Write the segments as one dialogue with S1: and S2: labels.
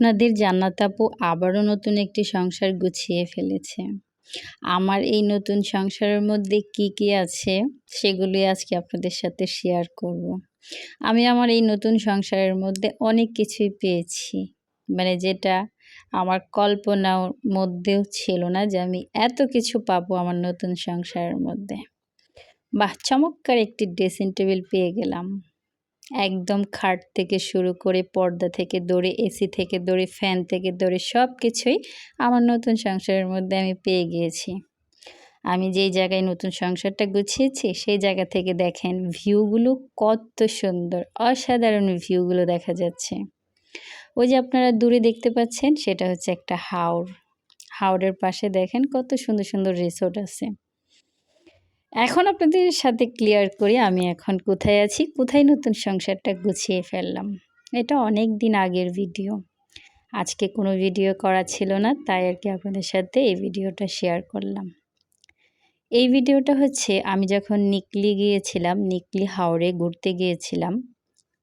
S1: আপনাদের জান্নাত আপু আবারও নতুন একটি সংসার গুছিয়ে ফেলেছে। আমার এই নতুন সংসারের মধ্যে কি কি আছে সেগুলি আজকে আপনাদের সাথে শেয়ার করব। আমি আমার এই নতুন সংসারের মধ্যে অনেক কিছুই পেয়েছি। মানে যেটা আমার কল্পনার মধ্যেও ছিল না যে আমি এত কিছু পাবো আমার নতুন সংসারের মধ্যে। বাহ, চমৎকার একটি ড্রেসিং টেবিল পেয়ে গেলাম। একদম খাট থেকে শুরু করে পর্দা থেকে দৌড়ে, এসি থেকে দৌড়ে, ফ্যান থেকে দৌড়ে, সব কিছুই আমার নতুন সংসারের মধ্যে আমি পেয়ে গিয়েছি। আমি যেই জায়গায় নতুন সংসারটা গুছিয়েছি, সেই জায়গা থেকে দেখেন ভিউগুলো কত সুন্দর, অসাধারণ ভিউগুলো দেখা যাচ্ছে। ওই যে আপনারা দূরে দেখতে পাচ্ছেন, সেটা হচ্ছে একটা হাওড় হাওড়ের পাশে দেখেন কত সুন্দর সুন্দর রিসোর্ট আছে। এখন আপনাদের সাথে ক্লিয়ার করি আমি এখন কোথায় আছি, কোথায় নতুন সংসারটা গুছিয়ে ফেললাম। এটা অনেক দিন আগের ভিডিও আজকে কোনো ভিডিও করা ছিল না, তাই আর কি আপনাদের সাথে এই ভিডিওটা শেয়ার করলাম। এই ভিডিওটা হচ্ছে, আমি যখন নিকলি গিয়েছিলাম নিকলি হাওড়ে ঘুরতে গিয়েছিলাম,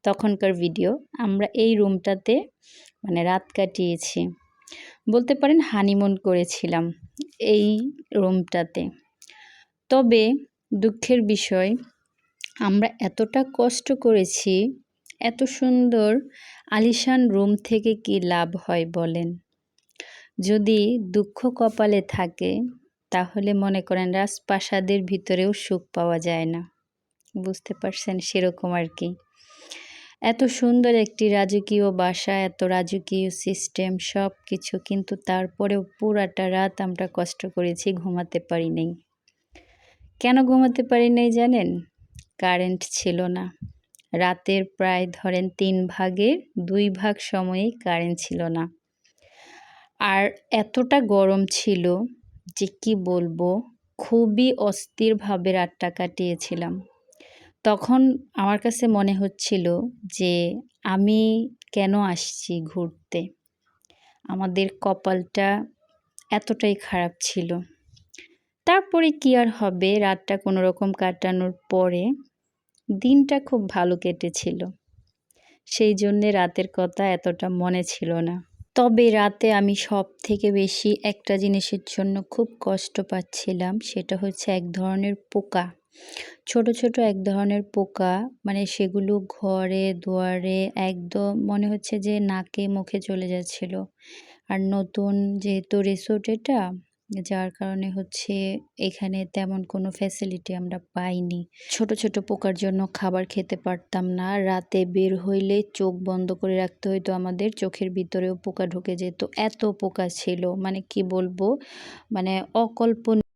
S1: তখনকার ভিডিও আমরা এই রুমটাতে মানে রাত কাটিয়েছি। বলতে পারেন হানিমুন করেছিলাম এই রুমটাতে তবে দুঃখের বিষয়, আমরা এতটা কষ্ট করেছি, এত সুন্দর আলিশান রুম থেকে কি লাভ হয় বলেন? যদি দুঃখ কপালে থাকে, তাহলে মনে করেন রাজপ্রাসাদের ভিতরেও সুখ পাওয়া যায় না। বুঝতে পারছেন সেরকম আর কি। এত সুন্দর একটি রাজকীয় বাসা, এত রাজকীয় সিস্টেম সব কিছু কিন্তু তারপরেও পুরাটা রাত আমরা কষ্ট করেছি, ঘুমাতে পারি নাই। কেন ঘুমাতে পারি নাই জানেন? কারেন্ট ছিল না। রাতের প্রায় ধরেন তিন ভাগের দুই ভাগ সময়ে কারেন্ট ছিল না। আর এতটা গরম ছিল যে কি বলব, খুবই অস্থিরভাবে রাতটা কাটিয়েছিলাম। তখন আমার কাছে মনে হচ্ছিল যে আমি কেন আসছি ঘুরতে? আমাদের কপালটা এতটাই খারাপ ছিল। তারপরে কি আর হবে? রাতটা কোনো রকম কাটানোর পরে দিনটা খুব ভালো কেটেছিল। সেই জন্যে রাতের কথা এতটা মনে ছিল না। তবে রাতে আমি সব থেকে বেশি একটা জিনিসের জন্য খুব কষ্ট পাচ্ছিলাম, সেটা হচ্ছে এক ধরনের পোকা। ছোট ছোট এক ধরনের পোকা মানে সেগুলো ঘরে, দুয়ারে একদম মনে হচ্ছে যে নাকে, মুখে চলে যাচ্ছিল। আর নতুন যেহেতু রিসোর্ট এটা যার কারণে হচ্ছে এখানে তেমন কোনো ফ্যাসিলিটি আমরা পাইনি। ছোট ছোট পোকার জন্য খাবার খেতে পারতাম না। রাতে বের হইলে চোখ বন্ধ করে রাখতে হইতো আমাদের। চোখের ভিতরেও পোকা ঢুকে যেত। এত পোকা ছিল। মানে কি বলব? মানে অকল্পনীয়